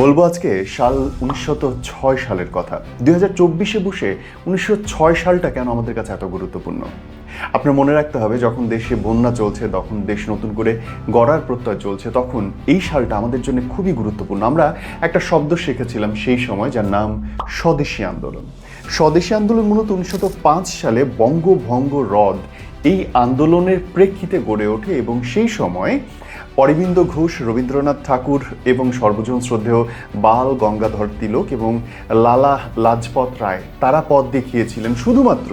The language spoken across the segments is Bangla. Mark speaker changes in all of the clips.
Speaker 1: বলব আজকে সাল উনিশশত ছয় সালের কথা। দুই হাজার চব্বিশে বসে উনিশশো ছয় সালটা কেন আমাদের কাছে এত গুরুত্বপূর্ণ? আপনার মনে রাখতে হবে, যখন দেশে বন্যা চলছে, তখন দেশ নতুন করে গড়ার প্রত্যয় চলছে, তখন এই সালটা আমাদের জন্য খুবই গুরুত্বপূর্ণ। আমরা একটা শব্দ শিখেছিলাম সেই সময় যার নাম স্বদেশী আন্দোলন। স্বদেশী আন্দোলন মূলত উনিশশো পাঁচ সালে বঙ্গভঙ্গ হ্রদ এই আন্দোলনের প্রেক্ষিতে গড়ে ওঠে এবং সেই সময় অরবিন্দ ঘোষ, রবীন্দ্রনাথ ঠাকুর এবং সর্বজন শ্রদ্ধেয় বাল গঙ্গাধর তিলক এবং লালা লাজপত রায়, তারা পথ দেখিয়েছিলেন। শুধুমাত্র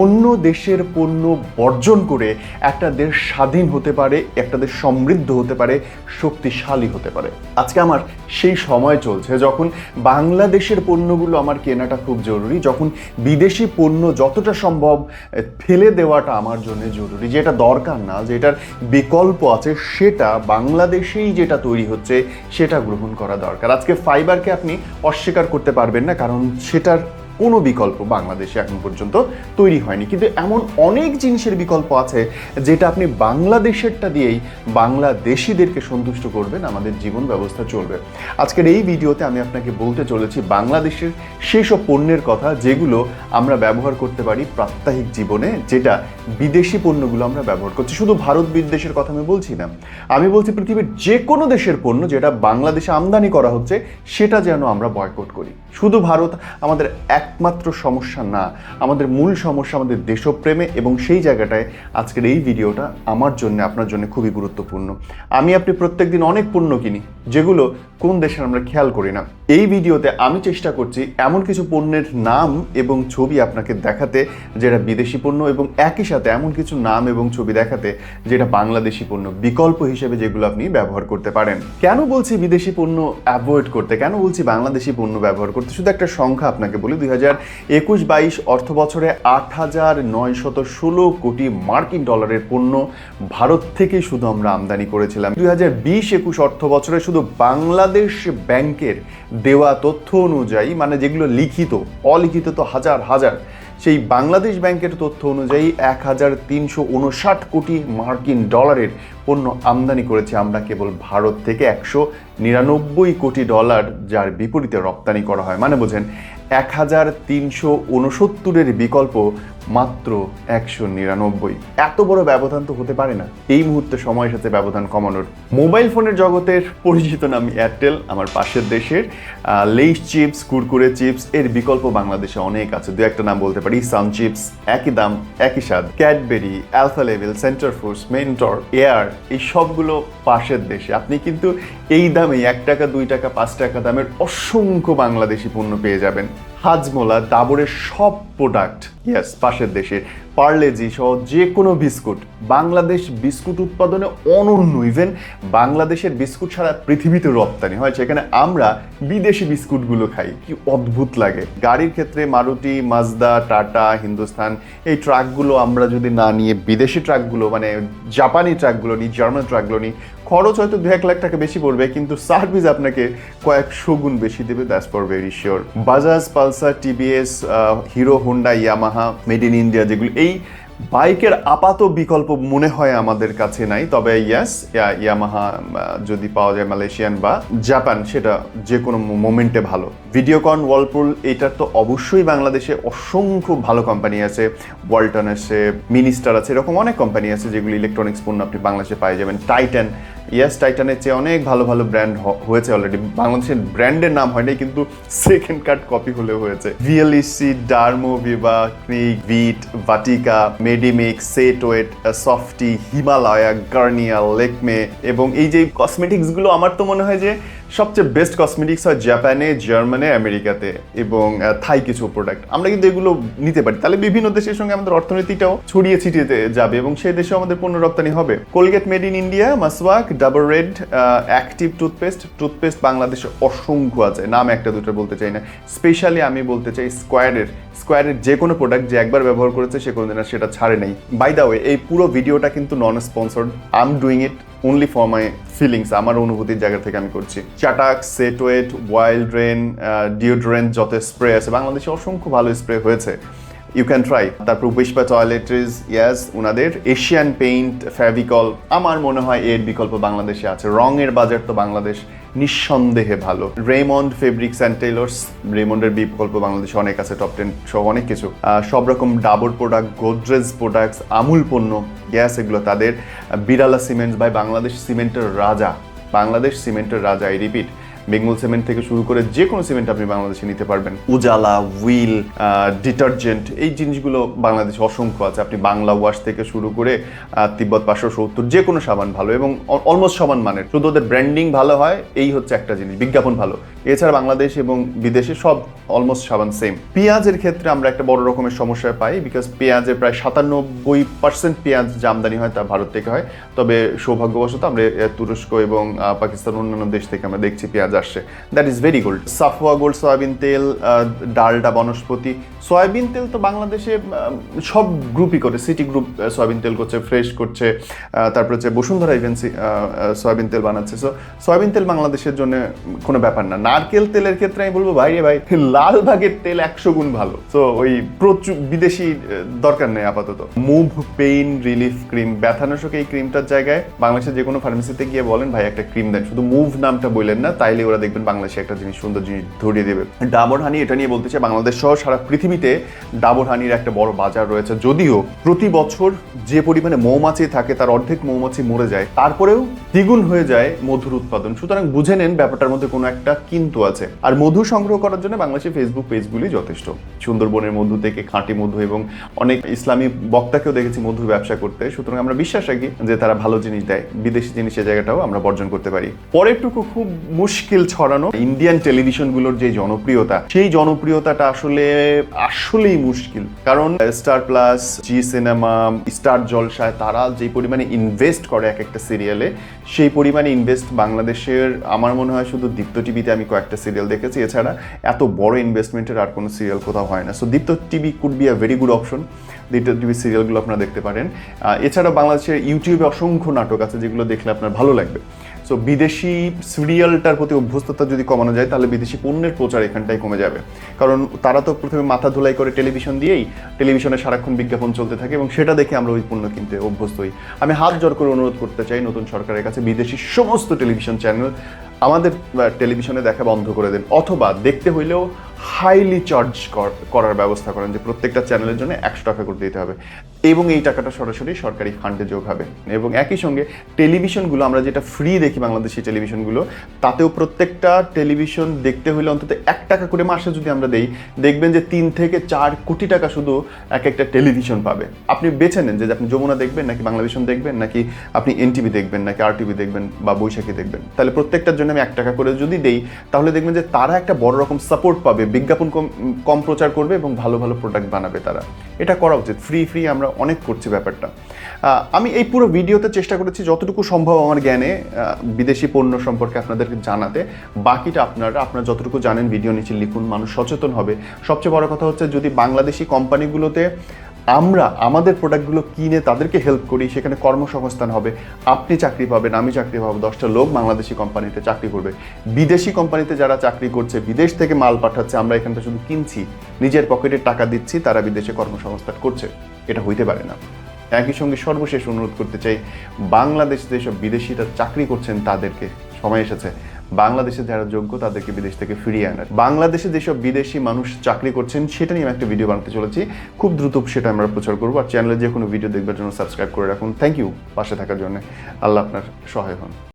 Speaker 1: অন্য দেশের পণ্য বর্জন করে একটা দেশ স্বাধীন হতে পারে, একটা দেশ সমৃদ্ধ হতে পারে, শক্তিশালী হতে পারে। আজকে আমার সেই সময় চলছে যখন বাংলাদেশের পণ্যগুলো আমার কেনাটা খুব জরুরি, যখন বিদেশি পণ্য যতটা সম্ভব ফেলে দেওয়াটা আমার জন্য জরুরি। যেটা দরকার না যেটার বিকল্প আছে, সেটা বাংলাদেশেই যেটা তৈরি হচ্ছে, সেটা গ্রহণ করা দরকার। আজকে ফাইবারকে আপনি অস্বীকার করতে পারবেন না, কারণ সেটার কোনো বিকল্প বাংলাদেশে এখন পর্যন্ত তৈরি হয়নি। কিন্তু এমন অনেক জিনিসের বিকল্প আছে যেটা আপনি বাংলাদেশেরটা দিয়েই বাংলাদেশিদেরকে সন্তুষ্ট করবেন, আমাদের জীবন ব্যবস্থা চলবে। আজকের এই ভিডিওতে আমি আপনাকে বলতে চলেছি বাংলাদেশের সেই সব পণ্যের কথা যেগুলো আমরা ব্যবহার করতে পারি প্রাত্যহিক জীবনে, যেটা বিদেশি পণ্যগুলো আমরা ব্যবহার করছি। শুধু ভারত বিদেশের কথা আমি বলছি না। আমি বলছি পৃথিবীর যে কোনো দেশের পণ্য যেটা বাংলাদেশে আমদানি করা হচ্ছে, সেটা যেন আমরা বয়কট করি। শুধু ভারত, আমাদের একমাত্র সমস্যা না, আমাদের মূল সমস্যা আমাদের দেশপ্রেমে এবং সেই জায়গাটায় আজকের এই ভিডিওটা আমার জন্য, আপনার জন্য খুবই গুরুত্বপূর্ণ। আমি আপনি প্রত্যেকদিন অনেক পণ্য কিনি, যেগুলো কোন দেশের আমরা খেয়াল করি না। এই ভিডিওতে আমি চেষ্টা করছি এমন কিছু পণ্যের নাম এবং ছবি আপনাকে দেখাতে, যেটা বিদেশি পণ্য এবং একই সাথে এমন কিছু নাম এবং ছবি দেখাতে, যেটা বাংলাদেশি পণ্য বিকল্প হিসেবে যেগুলো আপনি ব্যবহার করতে পারেন। কেন বলছি বিদেশি পণ্য অ্যাভয়েড করতে? কেন বলছি বাংলাদেশি পণ্য ব্যবহার করতে? শুধু একটা সংখ্যা আপনাকে বলি, দুই হাজার একুশ বাইশ অর্থ বছরে আট হাজার নয়শত ষোলো কোটি মার্কিন ডলারের পণ্য ভারত থেকে শুধু আমরা আমদানি করেছিলাম। দুই হাজার বিশ একুশ অর্থ বছরে শুধু বাংলাদেশ ব্যাংকের দেওয়া তথ্য অনুযায়ী মানে যেগুলো লিখিত, অলিখিত তো হাজার হাজার, সেই বাংলাদেশ ব্যাংকের তথ্য অনুযায়ী এক হাজার তিনশো উনষাট কোটি মার্কিন ডলারের পণ্য আমদানি করেছি আমরা কেবল ভারত থেকে একশো নিরানব্বই কোটি ডলার, যার বিপরীতে রপ্তানি করা হয়। মানে বোঝেন, এক হাজার তিনশো উনসত্তরের বিকল্প মাত্র একশো নিরানব্বই। এত বড় ব্যবধান তো হতে পারে না। এই মুহূর্তে সময়ের সাথে ব্যবধান কমানোর। মোবাইল ফোনের জগতের পরিচিত নাম এয়ারটেল, আমার পাশের দেশের। লেইস চিপস, কুরকুরে চিপস, এর বিকল্প বাংলাদেশে অনেক আছে। দু একটা নাম বলতে পারি, সান চিপস, একই দাম, একই স্বাদ। Cadbury alpha level centre foods mentor, air এই সবগুলো পাশের দেশে। আপনি কিন্তু এই দামে এক টাকা, দুই টাকা, পাঁচ টাকা দামের অসংখ্য বাংলাদেশি পণ্য পেয়ে যাবেন। হাজমোলা দাবরের সব প্রোডাক্ট ইয়াস পাশের দেশে পার্লেজি সহ যে কোনো বিস্কুট, বাংলাদেশ বিস্কুট উৎপাদনে অনন্য ইভেন বাংলাদেশের বিস্কুট সারা পৃথিবীতে রপ্তানি হয়, সেখানে আমরা বিদেশি বিস্কুটগুলো খাই, কি অদ্ভুত লাগে। গাড়ির ক্ষেত্রে মারুতি, মাজদা, টাটা, হিন্দুস্তান, এই ট্রাকগুলো আমরা যদি না নিয়ে বিদেশি ট্রাকগুলো মানে জাপানি ট্রাকগুলো নিই জার্মান ট্রাকগুলো নিই খরচ হয়তো দু এক লাখ টাকা বেশি পড়বে, কিন্তু সার্ভিস আপনাকে কয়েকশো গুণ বেশি দেবে that's for very sure Bajaj Pulsar TVS Hero Honda Yamaha made in India যেগুলো, এই বাইকের আপাত বিকল্প মনে হয় আমাদের কাছে নাই, তবে ইয়াস ইয়ামাহা যদি পাওয়া যায় মালয়েশিয়ান বা জাপান, সেটা যে কোনো মোমেন্টে ভালো। ভিডিওকন ওয়ালপুল এটার তো অবশ্যই বাংলাদেশে অসংখ্য ভালো কোম্পানি আছে। ওয়ালটন আছে মিনিস্টার আছে, এরকম অনেক কোম্পানি আছে যেগুলি ইলেকট্রনিক্স পণ্য আপনি বাংলাদেশে পাই যাবেন। টাইটান ইয়াস টাইটানের চেয়ে অনেক ভালো ভালো ব্র্যান্ড হয়েছে অলরেডি বাংলাদেশের ব্র্যান্ডের নাম হয়নি, কিন্তু সেকেন্ড কার্ড কপি হলেও হয়েছে। ভিএলইসি ডার্মো ভিভা ক্রিক ভিট Vatika Set Set Wet Softy Himalaya Garnier Lakme এবং এই যে কসমেটিক্সগুলো আমার তো মনে হয় যে সবচেয়ে বেস্ট কসমেটিক্স হয় জাপানে জার্মানে আমেরিকাতে এবং থাই কিছু প্রোডাক্ট আমরা কিন্তু এগুলো নিতে পারি। তাহলে বিভিন্ন দেশের সঙ্গে আমাদের অর্থনীতিটাও ছড়িয়ে ছিটিয়ে যাবে এবং সেই দেশেও আমাদের পণ্য রপ্তানি হবে। Colgate made in India Meswak double red active toothpaste toothpaste বাংলাদেশে অসংখ্য আছে। নাম একটা দুটো বলতে চাই না। স্পেশালি আমি বলতে চাই স্কোয়ারের স্কোয়ারের যে কোনো প্রোডাক্ট যে একবার ব্যবহার করেছে সে কোনোদিন আর সেটা ছাড়ে নাই। বাই দা ওয়ে এই পুরো ভিডিওটা কিন্তু non sponsored I am doing it only for my feelings আমার অনুভূতির জায়গা থেকে আমি করছি। চাটাক Set Wet wild rain deodorant যত স্প্রে আছে, বাংলাদেশে অসংখ্য ভালো স্প্রে হয়েছে। ইউ ক্যান ট্রাই তারপর পুষ্পা টয়লেট্রিজ ইয়াস ওনাদের এশিয়ান পেইন্ট ফেভিকল আমার মনে হয় এর বিকল্প বাংলাদেশে আছে। রঙের বাজার তো বাংলাদেশ নিঃসন্দেহে ভালো। রেমন্ড ফেব্রিক্স অ্যান্ড টেইলর্স রেমন্ডের বিকল্প বাংলাদেশে অনেক আছে টপ টেন সহ অনেক কিছু। সব রকম ডাবর প্রোডাক্ট গোদরেজ প্রোডাক্টস আমুল পণ্য গ্যাস এগুলো তাদের। বিড়ালা সিমেন্টস বাই বাংলাদেশ সিমেন্টের রাজা। বাংলাদেশ সিমেন্টের রাজা আই রিপিট বেঙ্গল সিমেন্ট থেকে শুরু করে যে কোনো সিমেন্ট আপনি বাংলাদেশে নিতে পারবেন। উজালা উইল ডিটারজেন্ট, এই জিনিসগুলো বাংলাদেশে অসংখ্য আছে। আপনি বাংলা ওয়াশ থেকে শুরু করে তিব্বত পাঁচশো সত্তর যে কোনো সাবান ভালো এবং অলমোস্ট সমান মানের। শুধু ওদের ব্র্যান্ডিং ভালো হয়, এই হচ্ছে একটা জিনিস, বিজ্ঞাপন ভালো। এছাড়া বাংলাদেশ এবং বিদেশে সব অলমোস্ট সাবান সেম পেঁয়াজের ক্ষেত্রে আমরা একটা বড় রকমের সমস্যা পাই বিকজ পেঁয়াজের প্রায় সাতানব্বই পার্সেন্ট পেঁয়াজ যে আমদানি হয় তা ভারত থেকে হয়। তবে সৌভাগ্যবশত আমরা তুরস্ক এবং পাকিস্তান অন্যান্য দেশ থেকে আমরা দেখছি পেঁয়াজ আসছে। That is very good Safwa gold, soybean তেল ডালডা, বনস্পতি। সয়াবিন তেল তো বাংলাদেশে সব গ্রুপই করে। সিটি গ্রুপ সয়াবিন তেল করছে ফ্রেশ করছে তারপর হচ্ছে বসুন্ধরা এজেন্সি সয়াবিন তেল বানাচ্ছে। সো সয়াবিন তেল বাংলাদেশের জন্য কোনো ব্যাপার না। নারকেল তেলের ক্ষেত্রে আমি বলব ভাই ভাই লালবাগের তেল একশো গুণ ভালো। তো ওই প্রচুর বিদেশি দরকার নেই আপাতত। মুভ পেইন রিলিফ ক্রিম ব্যথানাশক এই ক্রিমটার জায়গায় বাংলাদেশের যে কোনো ফার্মেসিতে গিয়ে বলেন, ভাই, একটা ক্রিম দেন। শুধু মুভ নামটা বললেন না, তাইলে ওরা দেখবেন বাংলাদেশে একটা জিনিস, সুন্দর জিনিস ধরিয়ে দেবে। ডাবর হানি এটা নিয়ে বলতে চাই, বাংলাদেশ সহ সারা পৃথিবীতে ডাবর হানির একটা বড় বাজার রয়েছে। যদিও প্রতি বছর যে পরিমাণে মৌমাছি থাকে, তার অর্ধেক মৌমাছি মরে যায়, তারপরেও দ্বিগুণ হয়ে যায় মধুর উৎপাদন। সুতরাং বুঝে নেন ব্যাপারটার মধ্যে কোনো একটা কিন্তু আছে। আর মধু সংগ্রহ করার জন্য বাংলাদেশের ফেসবুক পেজগুলি যথেষ্ট। সুন্দরবনের মধু থেকে খাঁটি মধু এবং অনেক ইসলামী বক্তাকেও দেখেছি মধুর ব্যবসা করতে। সুতরাং আমরা বিশ্বাস রাখি যে তারা ভালো জিনিস দেয়। বিদেশি জিনিসের জায়গাটাও আমরা বর্জন করতে পারি। পরেরটুকু খুব মুশকিল ছড়ানো। ইন্ডিয়ান টেলিভিশনগুলোর যে জনপ্রিয়তা, সেই জনপ্রিয়তাটা আসলে আসলেই মুশকিল। কারণ Star Plus Zee Cinema Star জলসায় তারা যে পরিমাণে ইনভেস্ট করে এক একটা সিরিয়ালে সেই পরিমাণে ইনভেস্ট বাংলাদেশের, আমার মনে হয় শুধু দীপ্ত টিভিতে আমি কয়েকটা সিরিয়াল দেখেছি। এছাড়া এত বড় ইনভেস্টমেন্টের আর কোনো সিরিয়াল কোথাও হয় না। So Deepto TV could be a very good option Deepto TV সিরিয়ালগুলো আপনারা দেখতে পারেন। এছাড়া বাংলাদেশের ইউটিউবে অসংখ্য নাটক আছে যেগুলো দেখলে আপনার ভালো লাগবে। সো বিদেশি সিরিয়ালটার প্রতি অভ্যস্ততা যদি কমানো যায়, তাহলে বিদেশি পণ্যের প্রচার এখানটাই কমে যাবে। কারণ তারা তো প্রথমে মাথা ধুলাই করে টেলিভিশন দিয়েই টেলিভিশনে সারাক্ষণ বিজ্ঞাপন চলতে থাকে এবং সেটা দেখে আমরা ওই পণ্য কিনতে অভ্যস্ত হই। আমি হাত জোর করে অনুরোধ করতে চাই নতুন সরকারের কাছে বিদেশি সমস্ত টেলিভিশন চ্যানেল আমাদের টেলিভিশনে দেখা বন্ধ করে দেন, অথবা দেখতে হইলেও হাইলি চার্জ করার ব্যবস্থা করেন যে প্রত্যেকটা চ্যানেলের জন্য একশো টাকা করে দিতে হবে। এবং এই টাকাটা সরাসরি সরকারি ফান্ডে যোগ হবে। এবং একই সঙ্গে টেলিভিশনগুলো আমরা যেটা ফ্রি দেখি বাংলাদেশি টেলিভিশনগুলো, তাতেও প্রত্যেকটা টেলিভিশন দেখতে হলে অন্তত এক টাকা করে মাসে যদি আমরা দেই, দেখবেন যে তিন থেকে চার কোটি টাকা শুধু এক একটা টেলিভিশন পাবে। আপনি বেছে নেন যে আপনি যমুনা দেখবেন, নাকি বাংলাভিশন দেখবেন, নাকি আপনি এনটিভি দেখবেন, নাকি আর টিভি দেখবেন, বা বৈশাখী দেখবেন। তাহলে প্রত্যেকটার জন্য আমি এক টাকা করে যদি দেই, তাহলে দেখবেন যে তারা একটা বড় রকম সাপোর্ট পাবে, বিজ্ঞাপন কম কম প্রচার করবে এবং ভালো ভালো প্রোডাক্ট বানাবে তারা। এটা করা উচিত। ফ্রি ফ্রি আমরা অনেক করছি ব্যাপারটা। আমি এই পুরো ভিডিওতে চেষ্টা করেছি যতটুকু সম্ভব আমার জ্ঞানে বিদেশি পণ্য সম্পর্কে আপনাদেরকে জানাতে। বাকিটা আপনারা আপনারা যতটুকু জানেন, ভিডিও নিচে লিখুন, মানুষ সচেতন হবে। সবচেয়ে বড় কথা হচ্ছে যদি বাংলাদেশি কোম্পানিগুলোতে আমরা আমাদের প্রোডাক্টগুলো কিনে তাদেরকে হেল্প করি, সেখানে কর্মসংস্থান হবে, আপনি চাকরি পাবেন, আমি চাকরি পাবো, দশটা লোক বাংলাদেশি কোম্পানিতে চাকরি করবে। বিদেশি কোম্পানিতে যারা চাকরি করছে, বিদেশ থেকে মাল পাঠাচ্ছে, আমরা এখানটা শুধু কিনছি, নিজের পকেটে টাকা দিচ্ছি, তারা বিদেশে কর্মসংস্থান করছে। এটা হইতে পারে না। একই সঙ্গে সর্বশেষ অনুরোধ করতে চাই, বাংলাদেশে যেসব বিদেশিরা চাকরি করছেন, তাদেরকে সময় এসেছে। বাংলাদেশে যারা যোগ্য, তাদেরকে বিদেশ থেকে ফিরিয়ে আনার। বাংলাদেশে যেসব বিদেশি মানুষ চাকরি করছেন, সেটা নিয়ে আমি একটা ভিডিও বানাতে চলেছি। খুব দ্রুত সেটা আমরা প্রচার করব। আর চ্যানেলে যে কোনো ভিডিও দেখবার জন্য সাবস্ক্রাইব করে রাখুন। থ্যাংক ইউ পাশে থাকার জন্য। আল্লাহ আপনার সহায় হন।